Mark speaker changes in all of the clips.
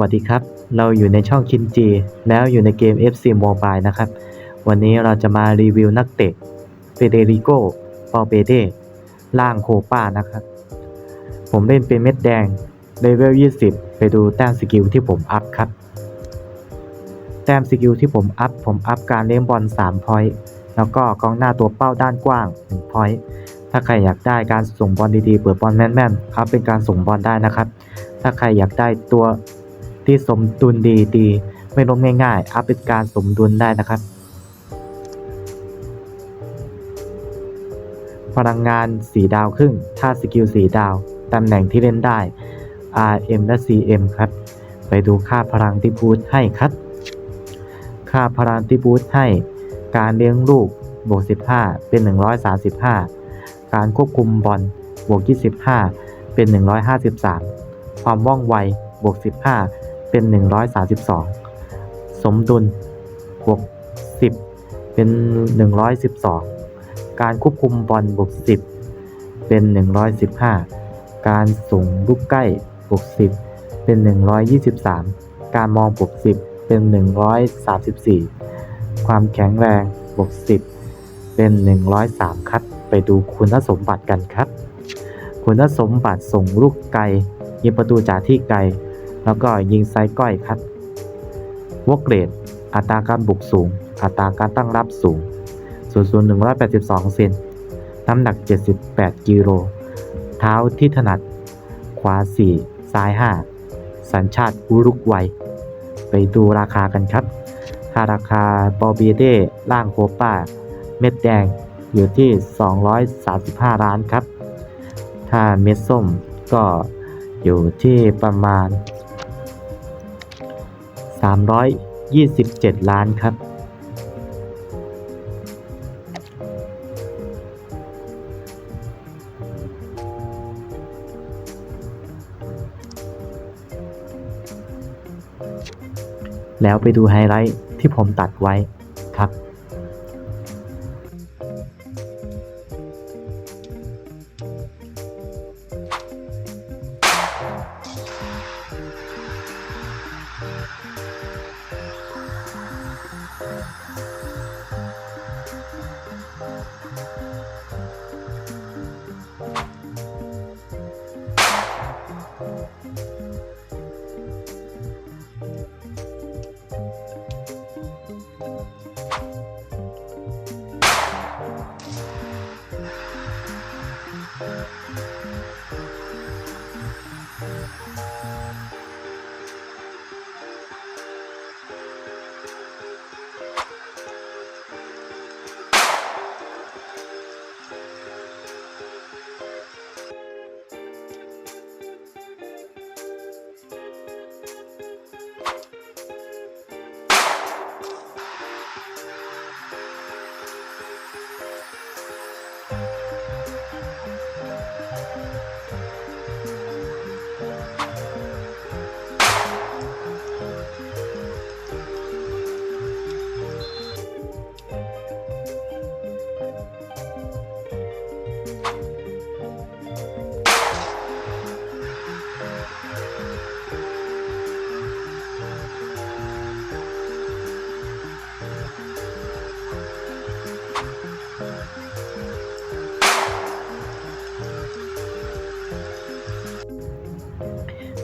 Speaker 1: วัสดีครับ เราอยู่ในช่องคินจี แล้วอยู่ในเกม FC Mobile นะครับ วันนี้เราจะมารีวิวนักเตะเฟเดริโกปอเปเดล่างโคป้านะครับ ผมเล่นเป็นเม็ดแดงเลเวล 20 ไปดูแต้มสกิลที่ผมอัพครับ แต้มสกิลที่ผมอัพ ผมอัพการเลี้ยงบอล3พอยต์แล้วก็กองหน้าตัวเป้าด้านกว้าง1พอยต์ถ้าใครอยากได้การส่งบอลดีๆ เปิดบอลแม่นๆอัพเป็นการส่งบอลได้นะครับ ถ้าใครอยากได้ตัว ที่สมดุลดีดีไม่ล้มง่ายๆอัพเป็นการสมดุลได้นะครับ พลังงานสีดาวครึ่งถ้าสกิลสีดาว ตำแหน่งที่เล่นได้ RM และ CM ครับ ไปดูค่าพลังที่บูทให้ครับ ค่าพลังที่บูทให้ การเลี้ยงลูกบวก 15 เป็น 135 การควบคุมบอลบวก 25 เป็น 153 ความว่องไวบวก 15 เป็น 132 สมดุลบวก10 เป็น 112 การควบคุมบอลบวก10 เป็น 115 การส่งลูกใกล้บวก10 เป็น 123 การมองบวก10 เป็น 134 ความแข็งแรงบวก10 เป็น 103 ครับไปดูคุณสมบัติกันครับ คุณสมบัติส่งลูกไกลยิงประตูจากที่ไกล แล้วก็ยิงไซส์ก้อยครับวกเกรด อัตราการบุกสูง อัตราการตั้งรับสูงสูงสูง182 เซน น้ำหนัก 78 กิโล เท้าที่ถนัด ขวา 4 ซ้าย 5 สัญชาติอุรุกวัย ไปดูราคากันครับ ค่าราคาบอบีเด้ล่างโคป้า เม็ดแดงอยู่ที่ 235 ล้านครับ ถ้าเม็ดส้มก็อยู่ที่ประมาณ 327 ล้านครับ แล้วไปดูไฮไลท์ที่ผมตัดไว้ ค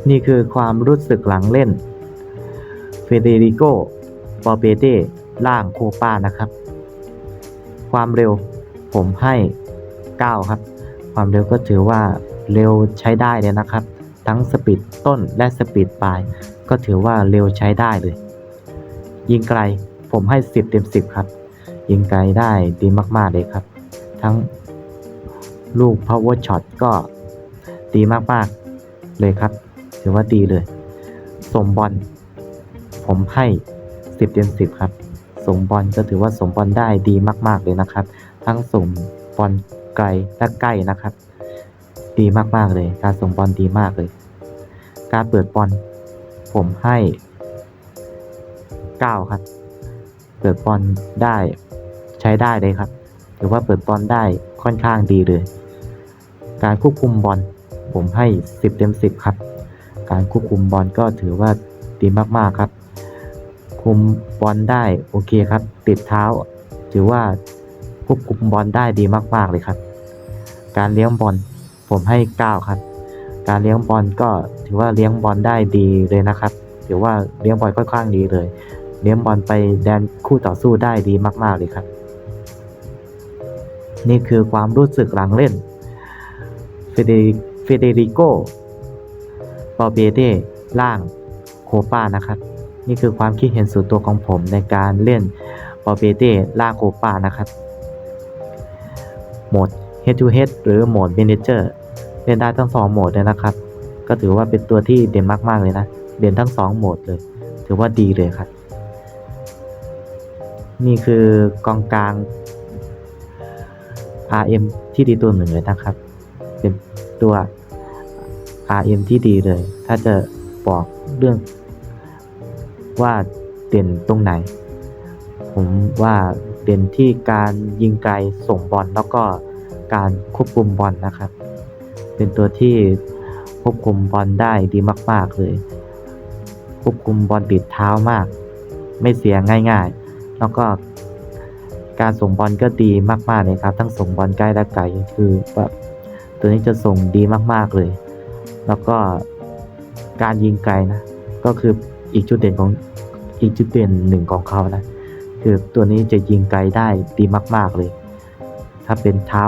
Speaker 1: นี่คือความรู้สึกหลังเล่น เฟเดริโกปอเปเต้ล่างโคป้านะครับ ความเร็วผมให้ 9 ครับ ความเร็วก็ถือว่าเร็วใช้ได้เลยนะครับ ทั้งสปีดต้นและสปีดปลาย ก็ถือว่าเร็วใช้ได้เลย ยิงไกลผมให้ 10 เต็ม 10 ครับ ยิงไกลได้ดีมากๆเลยครับ ทั้งลูก power shot ก็ดีมากๆเลยครับ ถือว่าดีเลยส่งบอลผมให้10เต็ม10ครับส่งบอลก็ถือว่าส่งบอลได้ดีมาก ๆ เลยนะครับ ทั้งส่งบอลไกลและใกล้นะครับ ดีมากๆเลย การส่งบอลดีมากเลย การเปิดบอลผมให้9ครับ เปิดบอลได้ใช้ได้เลยครับถือว่าเปิดบอลได้ค่อนข้างดีเลย การควบคุมบอลผมให้ 10 เต็ม 10 ครับ การควบคุมบอลก็ถือว่าดีมากๆครับ คุมบอลได้โอเคครับ ติดเท้า ถือว่าควบคุมบอลได้ดีมากๆเลยครับ การเลี้ยงบอลผมให้เก้าครับ การเลี้ยงบอลก็ถือว่าเลี้ยงบอลได้ดีเลยนะครับ ถือว่าเลี้ยงบอลค่อนข้างดีเลย เลี้ยงบอลไปแดนคู่ต่อสู้ได้ดีมาก ๆเลยครับ นี่คือความรู้สึกหลังเล่นเฟเดริโก ปอเบเดล่างโคปานะครับ นี่คือความคิดเห็นส่วนตัวของผมในการเล่นปอเบเดล่างโคปานะครับโหมด Head to Head หรือโหมด Manager เล่นได้ทั้งสองโหมดเลยนะครับ ก็ถือว่าเป็นตัวที่เด่นมากๆเลยนะ เด่นทั้งสองโหมดเลย ถือว่าดีเลยครับ นี่คือกองกลาง RM ที่ดีตัวหนึ่งเลยนะครับ เป็นตัว RM ที่ดีเลย ถ้าจะบอกเรื่องว่าเด่นตรงไหน ผมว่าเด่นที่การยิงไกลส่งบอลแล้วก็การควบคุมบอลนะครับ เป็นตัวที่ควบคุมบอลได้ดีมาก ๆ เลย ควบคุมบอลติดเท้ามาก ไม่เสียง่าย ๆ แล้วก็การส่งบอลก็ดีมาก ๆ เลยครับ ทั้งส่งบอลใกล้และไกลคือแบบตัวนี้จะส่งดีมาก ๆ เลย แล้วก็การยิงไกลนะก็คืออีกจุดเด่นของอีกจุดเด่นหนึ่งของเขานะคือตัวนี้จะยิงไกลได้ดีมาก ๆเลย ถ้าเป็นเท้า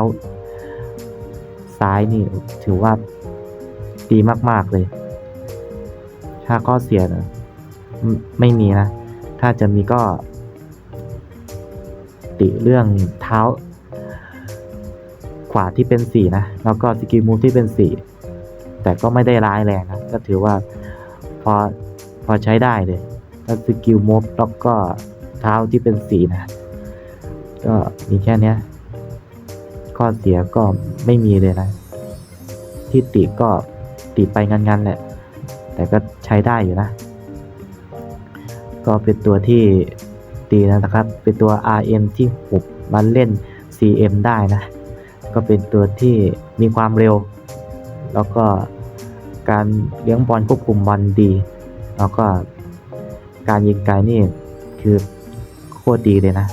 Speaker 1: ซ้ายนี่ถือว่าดีมาก ๆเลย ถ้าข้อเสียนะไม่ไม่มีนะ ถ้าจะมีก็ ติเรื่องเท้า ขวาที่เป็นสีนะ แล้วก็สกิลมูฟที่เป็นสี แต่ก็ไม่ได้ร้ายแรงนะก็ถือว่าพอพอใช้ได้เลยถ้าสกิลมูฟแล้วก็เท้าที่เป็นสีนะ ก็มีแค่นี้ข้อเสียก็ไม่มีเลยนะ ที่ติก็ติไปงันๆแหละ แต่ก็ใช้ได้อยู่นะ ก็เป็นตัวที่ดีนะครับ เป็นตัว RM ที่หุบมาเล่น CM ได้นะ ก็เป็นตัวที่มีความเร็ว แล้วก็การเลี้ยงบอลควบคุมบอลดี แล้วก็การยิงไกลนี่คือโคตรดีเลยนะ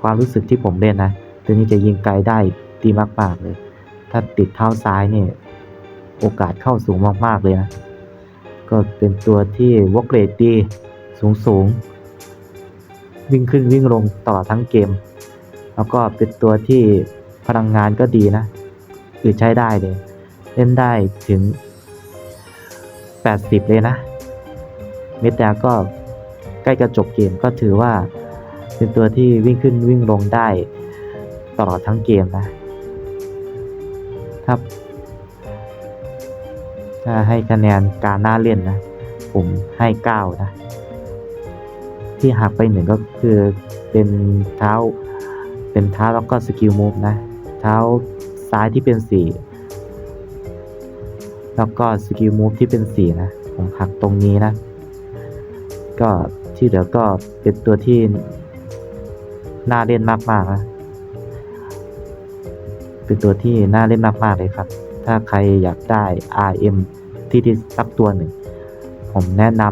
Speaker 1: ความรู้สึกที่ผมเล่นนะตัวนี้จะยิงไกลได้ดีมากๆเลย ถ้าติดเท้าซ้ายเนี่ยโอกาสเข้าสูงมากๆเลยนะ ก็เป็นตัวที่วอเกรดดีสูงสูงวิ่งขึ้นวิ่งลงตลอดทั้งเกม แล้วก็เป็นตัวที่พลังงานก็ดีนะคือใช้ได้เลย เล่นได้ถึง 80 เลยนะ เมตาก็ใกล้จะจบเกมก็ถือว่าเป็นตัวที่วิ่งขึ้นวิ่งลงได้ตลอดทั้งเกมนะ ถ้าถ้าให้คะแนนการน่าเล่นนะ ผมให้เก้านะ ที่หักไปหนึ่งก็คือเป็นเท้า เป็นเท้าแล้วก็สกิลมูฟนะ เท้าซ้ายที่เป็นสี แล้วก็สกิลมูฟที่เป็นสีนะ ผมหักตรงนี้นะ ก็ที่เหลือก็เป็นตัวที่น่าเล่นมากๆนะเป็นตัวที่น่าเล่นมากๆเลยครับ ถ้าใครอยากได้ RM ที่ดีสักตัวหนึ่ง ผมแนะน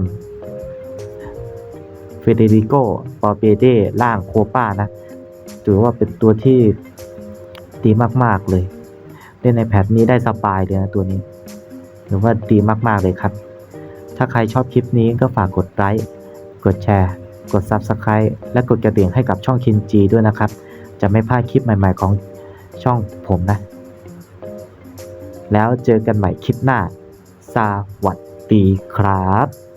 Speaker 1: ำเฟเดริโกปอเปเดล่างโคป้านะถือว่าเป็นตัวที่ดีมากๆเลย เล่นในแพทนี้ได้สบายเลยนะตัวนี้ หรือว่าดีมากๆเลยครับ ถ้าใครชอบคลิปนี้ก็ฝากกดไลค์ กดแชร์ กด Subscribe และกดกระดิ่งให้กับช่องคินจีด้วยนะครับ จะไม่พลาดคลิปใหม่ๆของช่องผมนะ แล้วเจอกันใหม่คลิปหน้า สวัสดีครับ